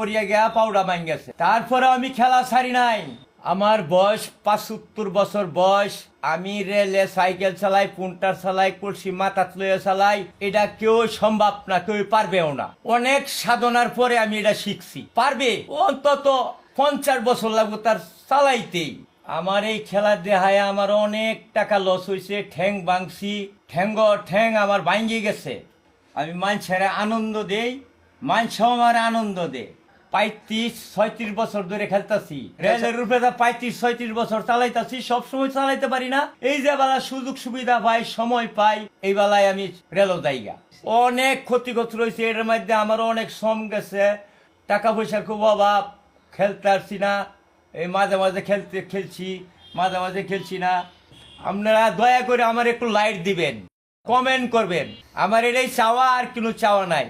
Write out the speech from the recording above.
পড়িয়া গিয়া পাউডা মাইন গেছে। তারপরে আমি খেলা ছাড়ি নাই। আমার বয়স পাঁচাত্তর বছর বয়স। আমি রেলে সাইকেল চালাই, পুন্টার চালাই, কলসি মাথাত লইয়া চালাই, এটা কেউ সম্ভব না, কেউ পারবেও না। অনেক সাধনার পরে আমি এটা শিখছি। পারবে? অন্তত পঞ্চাশ বছর লাগবে তার চালাইতেই। আমার এই খেলা দেহায় আমার অনেক টাকা লস হয়েছে ঠ্যাং বাংছি ঠ্যাঙ্গ ঠ্যাং আমার ভাঙ্গি গেছে। আমি মানুষের আনন্দ দেই, মানুষও আমার আনন্দ দে পঁয়ত্রিশ, ছয়ত্রিশ বছর ধরে খেলতাছি। রেলের পঁয়ত্রিশ বছর চালাইতে পারি না। এই যে বেলা সুযোগ সুবিধা পাই, সময় পাই আমি রেলও অনেক রয়েছে, এর মধ্যে আমার অনেক শ্রম গেছে। টাকা পয়সার খুব অভাব, খেলতে পারছি না। এই মাঝে মাঝে খেলতে, খেলছি, মাঝে মাঝে খেলছি না। আপনারা দয়া করে আমার একটু লাইট দিবেন কমেন্ট করবেন। আমার এটাই চাওয়া আর কোনো চাওয়া নাই।